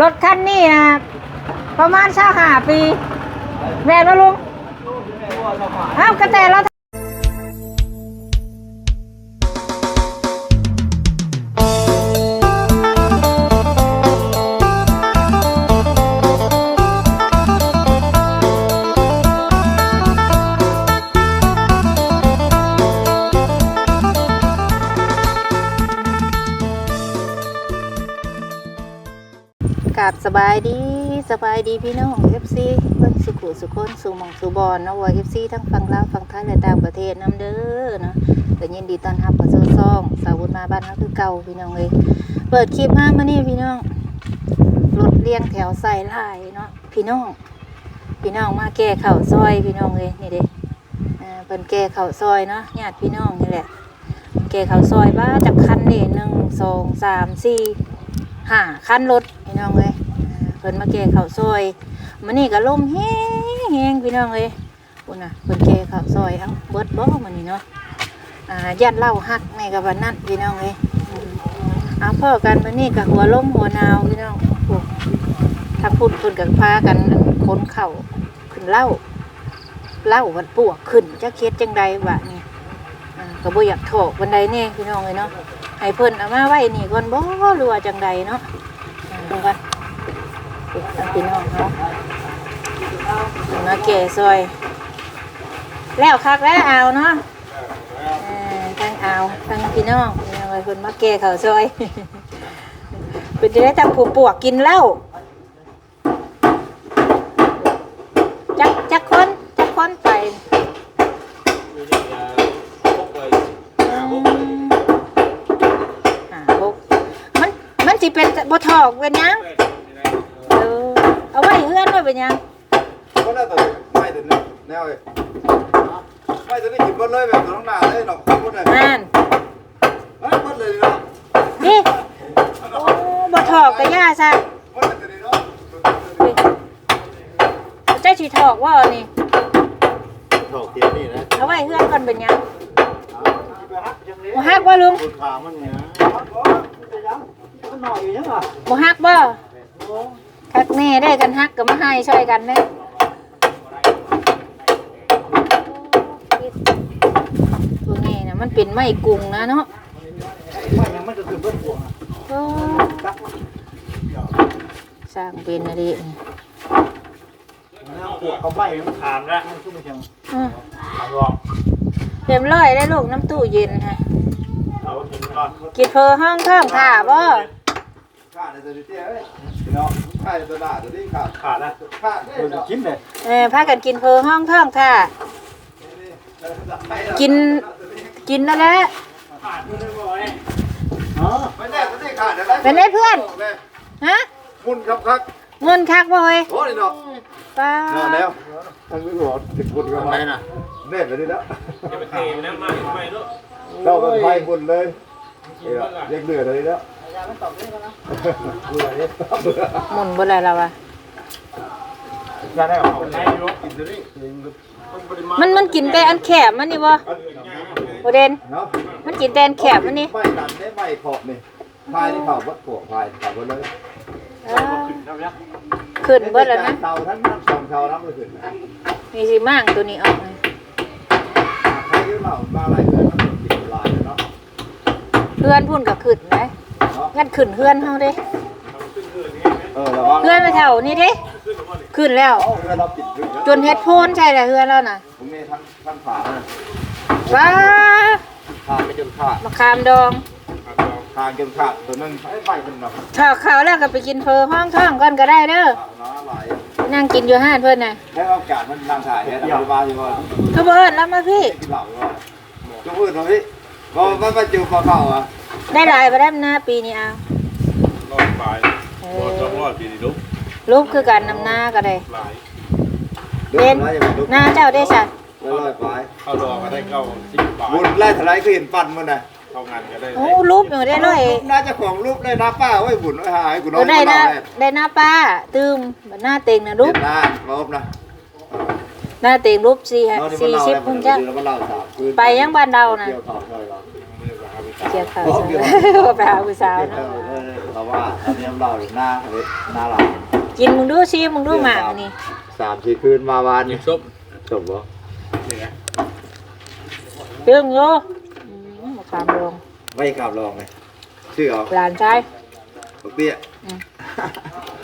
รถคันนี้นะประมาณเช้าหาปี แม่นบ่ลุงอ้าวกระแต่เรา กับสบายดีสบายดีพี่น้อง FC เพิ่นสุขุสุคนสู่มองสู่บอนนะว่า FC ทั้งฝั่งลาวฝั่งไทยและต่างประเทศนํเด้อเนาะก็ยินดีต้อนรับเข้าสู่ซ่องสาวบุญมาบ้านเฮาคือเก่าพี่น้องเอ้ยเปิดคลิปมามื้อนี้พี่น้องรถเรียงแถวใส่ลายเนาะพี่น้อง พี่น้องมาแก้ข้าซอยพี่น้องเอ้ยนี่เด้อ่าเพิ่นแก้ข้าซอยเนาะญาติพี่น้องนี่แหละแก้ข้าซอยบ้าจักคันนี่หนึ่งสองสามสี่ห้าคันรถพี่น้องเลย เพิ่นมาแก่ข้าวซอยมันนี่ก็ลมแห้งแห้งพี่น้องเลยปุ่นน่ะเพิ่นแก่ข้าวซอยเอ้าเบิดบ่มันนี่เนาะอ่าญาติเล่าฮักในกับวันนั้นพี่น้องเลยอืมเอาพ่อกันมันนี่กับหัวลมหัวหนาวพี่น้องโอ้ทางพุ่นเพิ่นกับพากันค้นเข่าขึ้นเหล่าเหล่าวันปวกขึ้นจะเคสจังใดวะนี่อ่าก็บ่อยากถอกบันไดแน่พี่น้องเลยเนาะให้เพิ่นเอามาไว้นี่ก่อนบ่หรือว่าจังใดเนาะอ่าดูกัน พี่น้องเขาเพิ่นมาแก่ซอย แล้วคักแล้วเอาเนาะทั้งเอาทั้งพี่น้องพี่น้องเอ้ยเพิ่นมาแก่ข้าซอยเป็นได้จับผูปวกกินเหล้าจักจักคนจักคนไปอืมหาหกมันมันสิเป็นบ่ถอกเป็นยังเออเอาไว้ เฮือนไป็นยังก็ได้ตัวไม่ตัวนี้แนวเลยไม่ตัวนี้กินหมดเลยแบบตัวน้องหนาเลยหนอกหมดเลยนั่นเฮ้ยหมดเลยเนาะนี่โอ้บ่ถอกก็ย่าซะเจ้าสิถอกว่าอานี่ถอกเทียนนี่นะเอาไว้เฮือนก่อนเป็นยังบ่ฮักบ่าลุงคุณขามันเนี่ยบ่ฮักบ่า ฮักแน่ได้กันฮักก็มาให้ช่วยกันเด้ตัวนี้น่ะมันเป็นไม้กุงนะเนาะไม่ยังไม่จะถึงเบิ้ลหัวโอ้สร้างเป็นอะไรนี่ปวดเขาใบมันขามแล้วมันขึ้นมาจังอืมขามรองเต็มร้อยได้ลูกน้ำตู้เย็นฮะเอากินก่อนกินเพอห้องท่องถ่าบ่ขาดในตัวนี้เตี้ยเอ้ยเนาะขาดในตัวหนาตัวนี้ขาดขาดนะขาดเนี่ยกินเลยเออพากันกินเพอห้องท่องถ่ากินกินนั่นแหละอ๋อไม่แน่ตัวนี้ขาดอะไรเป็นไงเพื่อนฮะมุนครับครับเงินคักบ่เฮ้ยโอ้ยเนาะป้าเนาะแล้วทั้งไม่หัวติดคนกันไปนะเน่ไปดิแล้วจะไปเทนะมาไปด้วยเราเป็นไฟบนเลยเรียกเดือดเลยแล้ว เบื่อเนี่ยเบื่อหมุนบ่ได้แล้ววะจะได้ของได้ยกอินเตอร์นี่มันมันกินแต่อันแคบมันนี่บ่บ่เด่นเนาะมันกินแต่อันแคบมันนี่ไม่ดันได้ไม่ขอบนี่พายนี่เผาวัดปวกพายเผาหมดเลยเออขึ้นเบิดแล้วนะเตาทั้งน้ำสองเตาน้ำไม่ขึ้นนะมีสิมั่งตัวนี้ออกเลยใครที่เราบ้าอะไรเกิดมันติดลายเนาะเพื่อนพุ่นก็ขึ้นนะ งั้นขึ้นเพื่อนเฮาเด้เออระวังเพื่อนไปแถวนี้เด้ขึ้นแล้วเอาเงินเราปิดถึงจนเฮ็ดโพนใช่แหละเพื่อนแล้วน่ะผมมีทั้งทั้งฝาว้าขาดไปจนขาดมะขามดองขาดจนขาดตัวนึงไอ้ใบมันเนาะถ้าข้าวแล้วก็ไปกินเพอห้องท่องก่อนก็ได้เด้อน้าไหลนั่งกินอยู่ห้านเพิ่นน่ะแล้วโอกาสมันนางถ่ายเนี่ยเราบ้าอยู่ว่าคือบ่เอิ้นแล้วมาพี่กินเหล้าอยู่ว่าจะพูดตรงนี้ก็ไม่ไปจิวคอเข่าอะ ได้หลายบ่ได้หน้าปีนี้เอารอดไปรอดรอดปีนี้ลุกรูปคือการนำหน้าก็ได้หลายเด่นหน้าเจ้าได้สั่นแล้วลอยไปเข้าดอกก็ได้เข้าสิบบาทบุญไล่ถลายคือเห็นปั่นมันนะเข้างานก็ได้โอ้รูปอยู่ได้เลยน่าจะของรูปได้นะป้าไว้บุญไว้หายกูน้อเอยอได้หน้าได้หน้าป้าตืมบัดหน้าเต็งนะรูรูปปหน้าลบนะหน้าเต็งรูปสี่ฮะสี่สิบพุ่นจ้ะไปยังบ้านเราน่ะ เกี่ยวข่าวใช่หรอเกี่ยวข้าวซะไปหาผู้สาวเอเนาะอเออเราเราว่าตอนนี้เราอยู่หน้าเลยหน้าเรากินมึงดูซิมึงดูหมากอันนี่สามสี่คืนมาวานยินี่บส้มจบบ่นี่ไงเรื่องโยอืมมาความลงไม่กลับลองเลยชื่อเอาหลานชายบักเตี้ย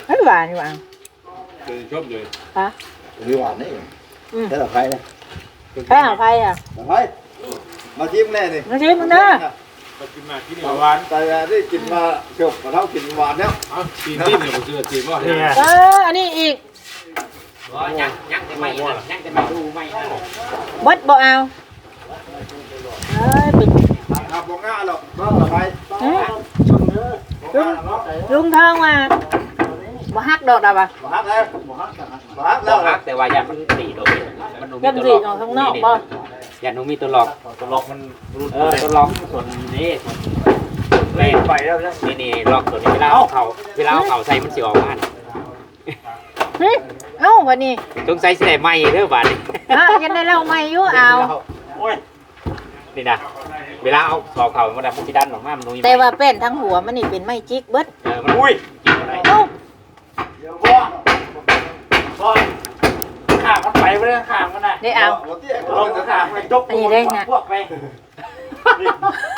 ไม่หวานอยู่อะคือส้มเลยฮะคือหวานนี่อืมใช่หรอใครนะแพ้ของใครอะใครมาชิมแน่นี่มาชิมมึงเด้อ มากินมากินหวานแต่ได้กินมาจบมาเท่ากินหวานแล้วเอาตีนดิ้นเนี่ยผมเชื่อตีนว่าเนี่ยเอออันนี้อีกยังยังจะไม่ยังจะไม่ดูไม่บดบ่เอาเอ้ยปิดครับบ่ง่าหรอกก็ไปเอ้ยลุงลุงทองว่าบ่ฮักดอกดอกอะบ่ฮักแล้วบ่ฮักบ่ฮักบแล้อวกรักแต่ว่ายันมันตีโดนมันเริ่มสีออกข้างนอกบ่ ยันนูมีตัวหลอก ตัวล็อกมันรุดเออตัวหลอกส่วนนี้เล่นไปแล้วนี่นี่หลอกตัวนี้เวลาเอาเขาเวลาเอาเขาใส่มันสิออกมาหึเอ้าวันนี้ต้องใส่ใส่ไม้เด้อบาดนี้ฮะยังได้เล่าไม่อยู่เอานี่นะเวลาเอาสอบเขามันดับมันสิดันออกมามันนูมีแต่ว่าเป็นทั้งหัวมันนี่เป็นไม่จิกเบิดเออมันอุ้ยกินอะไรเอ้าเดี๋ยวบ่ ข้างมันไปไม่ได้ข้างมันน่ะได้เอาบ่เตี้ยก็จะถามให้จบอันนี้ได้นะพวกไป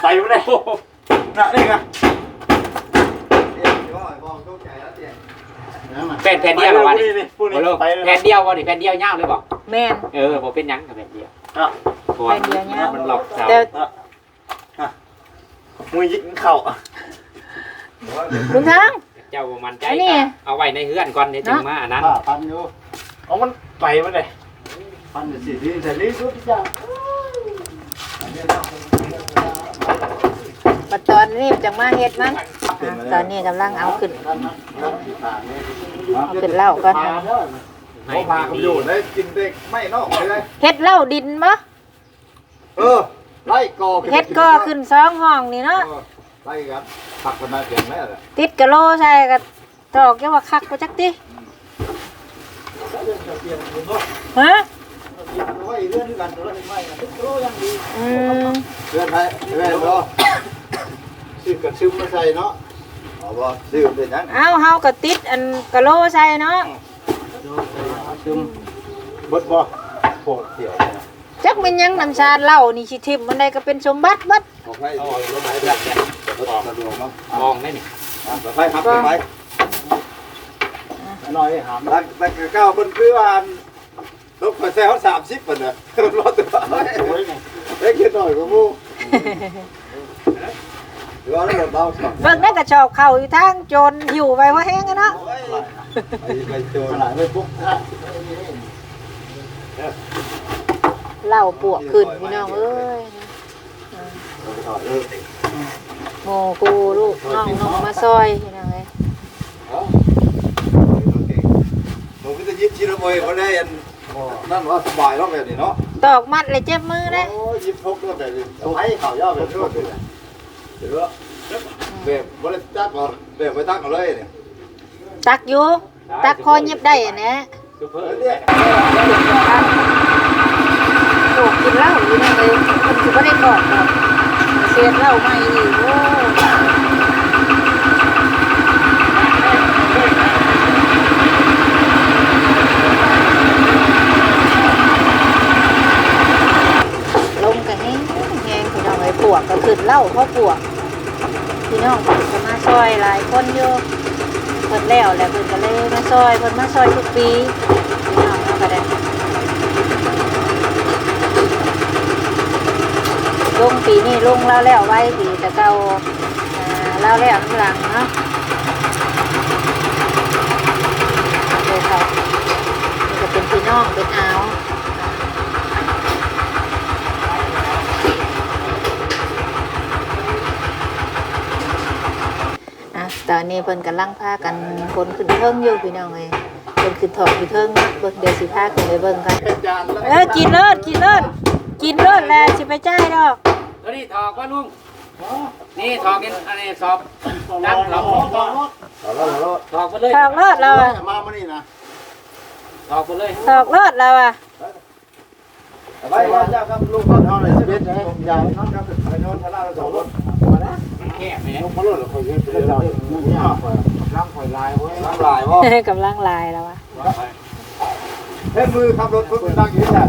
ไปไม่ได้น่ะนี่ไงเตี้ยบ่บ่เข้าใจแล้วเตี้ยแผ่นแผ่นเดียวเหรอวะนี่แผ่นเดียววะนี่แผ่นเดียวยาวเลยบอกแม่นเออผมเป็นหยังกับแผ่นเดียวแผ่นเดียวยาวมันหลอกสาวแต่มือยิงเข่าลุงทางเจ้าบ่มันใจอันนี้เอาไว้ในเฮือนก่อนเดี๋ยวจึงมาอันนั้นพันอยู่ เอามันไปมันเลยพันสิที่ใส่ลิ้นทุกอย่างบัดตอนนี้จังมาเฮ็ดมันอะตอนนี้กำลังเอาขึ้น เอาขึ้นเหล้าก่อนเขาพาเขาอยู่ได้กินเด็กไม่นอกเลยได้เฮ็ดเหล้าดินบ่เออไล่กอเฮ็ดก็ขึ้นสองห้องนี่เนาะไล่กันผักกันมาเปลี่ยนแม่เลยติดกะโลใส่ก็ตอกแค่ว่าคักบ่จักติ ฮะไว้เรื่องนี้กันตัวละไม่กันทุกโลยังดีอืมเรื่องไทยเรื่องเนาะซื้อกันซื้อมาใส่เนาะเอาบ่ซื้อเป็นยังเอาเฮาก็ติดอันกะโลใส่เนาะซึมบดบ่โคตรเสียวจักเป็นหยังน้ำชาเหล้านี่สิทิ่มมันได้ก็เป็นสมบัติเบัดบอกให้เอารถไหนแบบเนี่ยรถสะดวกมั้งมองได้นี่บอกให้ครับไป หน่อยหามแล้วแต่เก้าคนคือว่าลูกไปแซวสามสิบคนเนี่ยรถตัวเล็กหน่อยก็มูหรือว่าเราเบาสองเบิ่งได้กระชอบเข้าอยู่ทางโจรหิวไปว่าแห้งอะเนาะไปไปโจรหลายไปปุ๊บเหล้าปวกขึ้นพี่น้องเอ้ยโมกูลูกน้องน้องมาซอยพี่น้องเอ้ย ผมก็จะยิบชีระเมยเขาได้อันนั่นว่าสบายแล้วแบบนี้เนาะตอกมัดเลยเจ็บมือเลยโอ้ยิบทกแล้วแบบนี้ให้ข่าวย่อแบบนี้เดี๋ยวแบบบริษัทก่อนแบบไปตั้งกันเลยเนี่ยตักอยู่ตักคอเย็บได้อะนะซูเปอร์เนี่ยปวกกินเหล้าอยู่นั่นเองมันคือไม่ได้กอดหรอกเสียเหล้าไม่อีกโอ้ลงกันแห้งแห้งพี่น้องไอ้ป วกก็ขึ้นเล้าเพราะปวกพี่น้องเพิ่นก็มาซอยหลายคนอยู่เพิ่นแล้วแหละเพิ่นก็เลยมาซอยเพิ่นมาซอยทุกปีพี่น้องเอาก็ได้ลงปีนี้ลงแล้วแล้วไว้ปีแต่เก่าอ่าแล้วแล้วหลังเนาะเคครับนี่ก็เป็นพี่น้องเป็นอาว ตอนนี้เพิ่นกำลังพากันคนขึ้นเทิงอยู่พี่น้องเอ้ยเพิ่นขึ้นถอดอยู่เทิงนะเบิ่งเดี๋ยวสิพาขึ้นไปเบิ่งกันเป็นจานแล้วเออกินเลิศกินเลิศกินเลิศแล้วสิไปจ่ายดอกแล้วนี่ถอกว่าลุงนี่ถอกกันอันนี้สอบดังหลอกเอาแล้วเอาแล้วถอกไปเลยถอกเลิศแล้วอะมามานี่นะถอกไปเลยถอกเลิศแล้วอะไปว่าเจ้าครับลูกพ่อเท่าไหร่สิบเอ็ดยาวน้องครับไปโน่นทะเลาะสองรถ มาแล้วแคบเลยนะเขาเลิกเขาเยอะไปแล้วร่างคอยลายเว้ยน้ำลายพ่อกำลังลายแล้ววะเฮ้ยมือขับรถเพิ่งตั้งอยู่ที่ไหน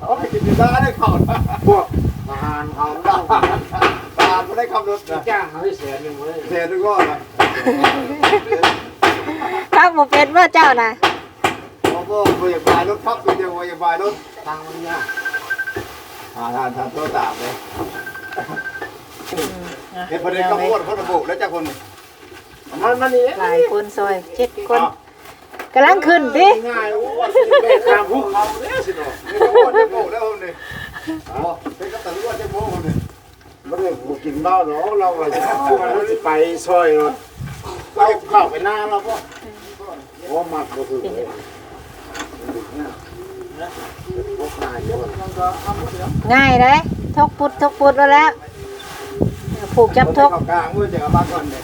เอาไปกินได้ได้ข่าวนะพวกทหารเขาตาตาไม่ได้ขับรถนะจ้างเขาให้เสียหนึ่งเว้ยเสียทุกข้อนะครับบ่เป็นว่าเจ้าน่ะเขาก็พยาบาลรถขับตัวเดียวพยาบาลรถทางมันยากอ่าทานทานตัวตามเลย เห็นประเด็นขบวนเขาระบุแล้วจ้าคนมันมันนี่หลายคนซอยเจ็ดคนกำลังขึ้นดิง่ายโอ้ยแม่ทางพวกเราเนี่ยสิเนาะนี่ขบวนจะโง่แล้วคนนี้อ๋อเป็นกัปตันว่าจะโง่คนนี้ไม่ได้กูกินเหล้าหรอกเราไปเรจะไปซอยรถเราเข้าไปหน้าเราก็โอ้มัดก็คือพวกนง่ายเลยทกปุดทกปุดแล้ว ผูกจับทกกลางมือจะเอาบ้านก่อนเนี่ย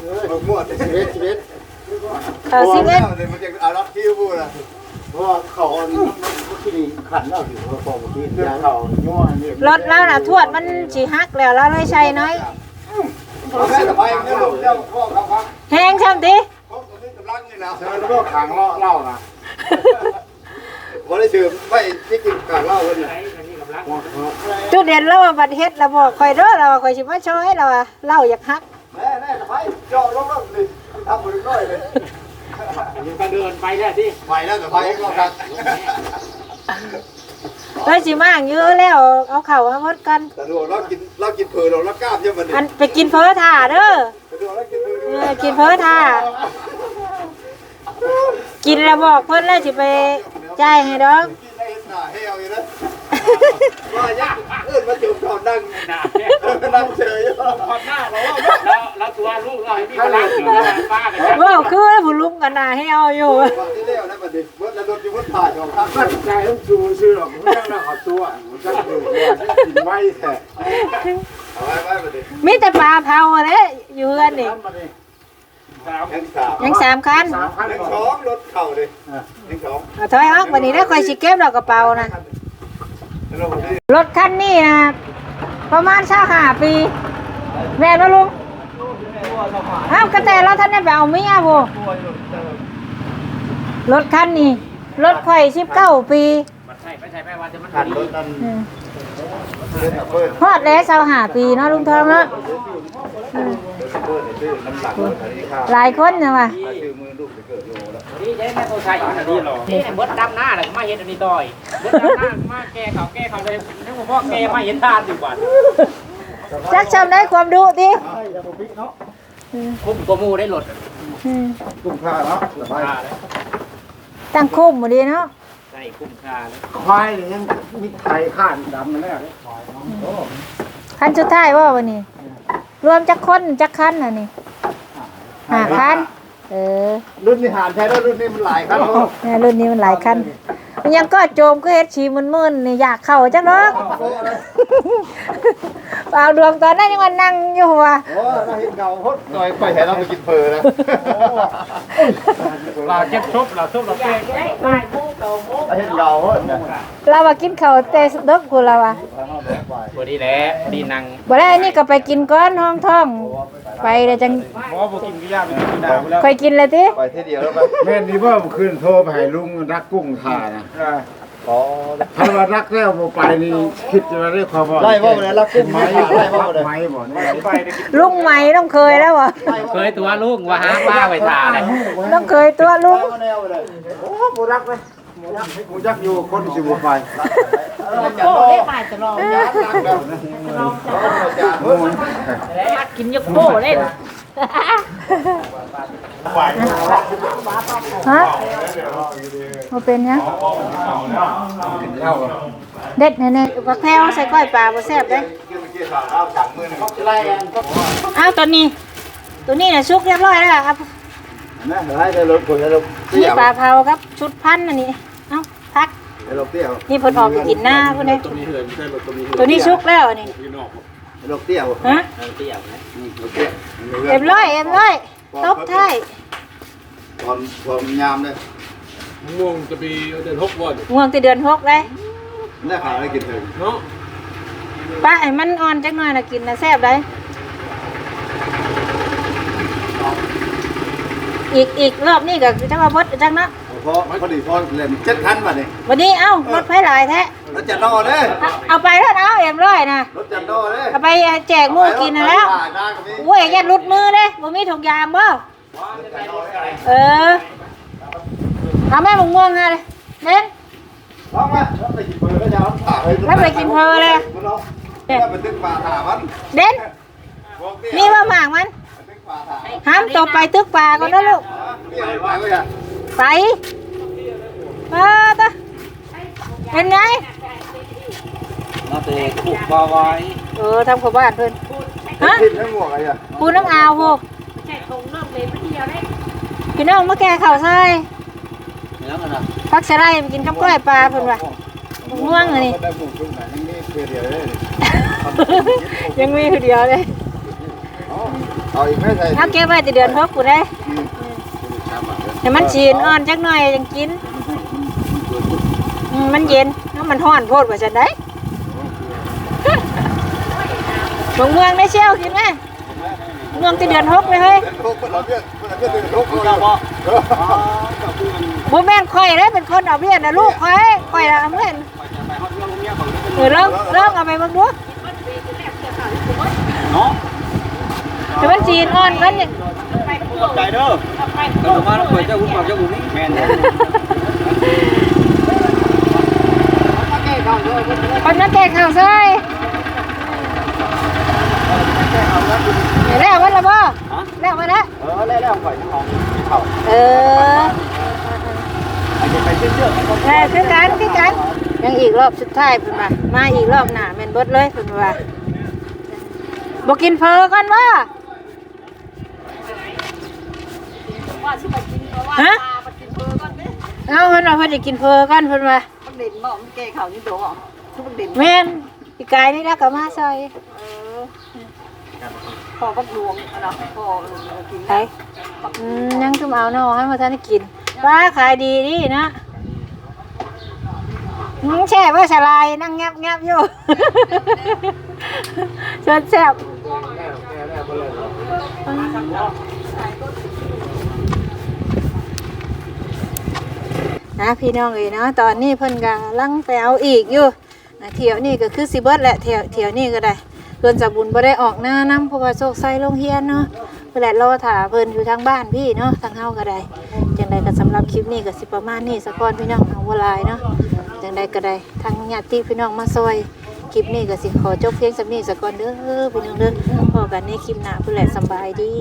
มั่วเชีวิตชีวิตเขาสิเอ็ดมันจะเอาล็อกคิวพูดนะเพราะว่าเขาที่นี่ขันเราอยู่เขาบอกที่ยาเขาย่อนี่รถแล้วน่ะทวดมันสิหักแล้วเราเลยใช้น้อยเอาแค่สบายเนี่ยลูกเจ้าพ่อเขาครับแห้งช่ำติเขาตอนนี้กำลังนี่นะเธอแล้วก็ขังเล่านะวันนี้ถือไม่ที่กินกางเหล้าเลยเนี่ย จุดเด่นแล้วว่าบัดเฮ็ดแล้วบอกข่อยเด้อเราข่อยสิมาช่วยเราอะเล่าอยากฮักแน่แน่สบายเจาะลงแล้วดิทำมือน้อยเลยมันก็เดินไปแล้วที่ไปแล้วสบายก็ครับเฮ้ยสิมากเยอะแล้วเอาเข่ามาพดกันแต่ดูเรากินเรากินเผือเราเรากล้ามเยอะมันอันไปกินเพ้อถ่าเด้อแต่ดูเรากินเผือเออกินเพ้อถ่ากินแล้วบอกเพิ่นแล้วสิไปจ่ายให้ดอก กินได้หน้าเฮลอยู่นะว่ายากเอิ้นมาจุ่มก่อนนั่งหนานั่งเฉยขอบหน้าเราแล้วแล้วตัวลูกเราให้พี่พลังอยู่ป้ากันเว้าคือผู้ลุงกันน่ะให้เอาอยู่วันที่เลี้ยวนะบัดนี้เมื่อจะโดนจิ้มผ่านของข้างมั่นใจต้องชูชื่อหรอกไม่ต้องนะขอตัวมันจะอยู่ว่ากินไม่แท้เอาไว้ไว้บัดนี้มีแต่ปลาเผาเด้อยู่เฮือนนี่ยังสามยังสามคันสามพันยังสสอองงรถเข่าเลยยังสองเอาถอยออกวันนี้แล้วข่อยสิเก็บดอกกระเป๋านะแล้ววันนี้ รถคันนี้นะประมาณชาห้าปีแม่นบ่ลุงอ้าวกระแต่เราท่านได้ไปเอาเมียบ่รถคันนี้รถไข่สิบเก้าปี มันใช่ไม่ใช่แม่ว่าจะมันขันรถนั่ นอืมเดินเปิดฮอดแล้ว25ปีเนาะลุงทองเนาะอืมเดินเปิดชื่อน้ำหนักรถอันนี้ค่ะหลายคนนะว่ะชื่อมือลูกจะเกิดโยแล้วนี่ใช้แม่โทรใช้อันนี้หรอนี่เบิดดำหน้าเลยมาเห็นอันนี้ต่อยเบิดดำหน้ามาแก้เขาแก้เขาเลยนึกว่าพ่อแก้มาเห็นทานอยู่บ้านจักชำได้ความดุติคุ้มกว่ามูได้หลดอืมคุ้มค่าเนาะสบายค่าเลยตั้งคุ้มบ่ดีเนาะ ใช่คุ้มค่าเลยควายเนี่ยยังมีไทยข้านดำมาแล้วคันสุดท้ายว่าวันนี้ รวมจักคนจักคันน่ะนี่ห้าคันเออรุ่นนี้หานแท้แล้วรุ่นนี้มันหลายครับแม่รุ่นนี้มันหลายคันมันยังก็โจมก็เฮ็ดชีมึนๆนี่อยากเข้าจังเนาะเปล่าดวงตอนนั้นยังมานั่งอยู่ว่ะโอ้เราเห็นเงาพดหน่อยไปแถวเราไปกินเพลินะเราเจ็บชุบเราชุบเราแก้เรา เห็นเงาเราว่ากินข้าวแต่ดกกูเราว่ะพอดีแหละดีนั่งบ่ได้อันนี้ก็ไปกินก้อนห้องท้อง ไปเดี๋ยวจังหมอบอกกินกิยาไปกินดาวแล้วค่อยกินเลยติไปที่เดียวแล้วไปแม่นี่ว่าคืนโทรไปให้ลุงรักกุ้งทานะอ๋อถ้าว่ารักแล้วบ่ไปนี่คิดจะได้ความว่าไล่บ่เลยรักกุ้งไม้ไล่บ่เลยไม้บ่เนี่ยลุงใหม่ต้องเคยแล้ววะเคยตัวลูกว่าหาป้าไปทาเลยต้องเคยตัวลุงโอ้บ่รักเลย กบ่จักอยู่คนสิบไปโอ้ได้ไปจะลองยาลักแล้วลองจานโอ้ยกินยกโป้เล่นฮะมาเป็นยังเด็ดแน่ๆบักแพรวใส่ก้อยปลาบ่แซ่บเด้เอาวเอาสั่งมือเขาไล่กันอ้าวตอนนี้ ตัวนี้น่ะชุกเรียบร้อยแล้วครับนะไล่ได้รถคนแล้วนี่ปลาเผาครับ ชุดพันอันนี้ ไอ้ดอรี้ยวนี่พ่นออกกินหน้าพุ่นเด้ตัวนี้ตัวนี้ชุกแล้วนี่อยู่นอกไอ้ดอกเตี้ยวฮะดกเตี้ยวนะดอกเตี้ยวเอ็มร้อยเอ็มร้อยตบไท้ายตอนความยามเลยม่วงจะมีเดือนหกวันม่วงจะเดือนหกเลยน่าขาอะไรกินเลยเนาะป้าไอ้มันอ่อนจังหน่อยนะกินนะแซ่บได้อีกอีกรอบนี้กับจัะมาบดจังนะ พอพอดีพอเล่นเจ็ดพันบาทนี่วันนี้เอ้ารถไฟหลายแท้รถจันนอเด้เอาเอาไปแล้วเอาเอ็มร้อยนะรถจันนอเด้เอาไปแจกหมู่กินนะแล้วโอ้ยอย่าหลุดมือเด้บ่มีถุงยางบ่เออเอาแม่มะม่วงมาเลยเน้นร้องมาแล้วไปกินเพลก็จะเอาผ่าเลยแล้วไปกินเพลเลยแล้วไปตึกป่าถามันเด่นมีว่าหมากมันตึกป่าถาห้ามตกไปตึกป่าก่อนนะลูก พี่เอาไปเลยอะไปมาตะเป็นไงน่าจะถูกวาไว้เออทำกับบ้านเพิ่นฮะกินทั้งหมวกอะไรอะปูน้ำอาวพวกพี่น้องมาแก่ข้าวใส่แล้วกันนะพักสะไลไปกินกับกล้อยปลาเพิ่นว่าม่วงอันนี้ได้หมวกตรงไหนนี่เพื่อเดียวเลยยังมีอยู่เดียวเลยเอาอีกไม่ใช่เอาเก็บไว้แต่เดือนหกกูได้ แต่มันชีนอ่อนจักหน่อยยังกินอืมมันเย็นแล้วมันห้อนโพดว่าจะได้มะม่วงได้เชี่ยวกินไหมมะม่วงแต่เดือนหกเลยเฮ้ยเดินทุกคนเราเพื่อนคนเราเพื่อนเดินทุกคนเจ้าพ่บ่แม่นข่อยได้เป็นคนเอาเบี้ยนะลูกข่อยข่อยนะเอาเงินไปฮอดเรื่องเมียขอเออลองลองเอาไปเบิ่งดูเนาะแต่มันจีนอ่อนกันอย่าง ขอบใจเด้อก็มาแล้วเปิดเจ้าบุญบอกเจ้าบุญนี่แม่นแท้คนนั้นแก่ข้าวใส่เดี๋ยวแล้วไว้และบ่แล้วไว้แล้วเออแล้วแล้วข่อยทั้งของเขาเออไปไปเชื่อแม่คือกันคือกันยังอีกรอบสุดท้ายเพิ่นว่ามาอีกรอบหน้าแม่นเบิดเลยเพิ่นว่าบ่กินเพอก่อนบ่ ฮะเอาเพิ่นว่าเพิ่นจะกินเพอก่อนเพิ่นว่ามันเด่นบ่มันแก่เขานี่ตัวบ่ทุกมันเด่นแม่นพี่กายนี่แล้วก็มาซอยพอบักดวงอะเนาะพอกินไปอืมยังคือมาเอาเนาะให้มาทันได้กินว้าขายดีดีนะอืมแช่ว่าสลายนั่งแงบแงบอยู่ เชิญแซ่บนะพี่น้องเอ้ยเนาะตอนนี้เพิ่นกำลังไปเอาอีกอยู่เที่ยวนี่ก็คือสิเบิดแหละเที่ยวเที่ยวนี่ก็ได้เพิ่นจะบุญบ่ได้ออกหน้านํเพราะว่าโชคไซโรงเรียนเนาะเพิ่นแหละรอถ่าเพิ่นอยู่ทางบ้านพี่เนาะทางเฮาก็ได้จังใดก็สำหรับคลิปนี้ก็สิประมาณนี้สักก่อนพี่น้องเอาบ่ลายเนาะจังใดก็ได้ทางญาติพี่น้องมาซอยคลิปนี้ก็สิขอจบเพียงสำนี้สักก่อนเด้อพี่น้องเด้อพอกันในคลิปหน้าเพิ่นแหละสบายดี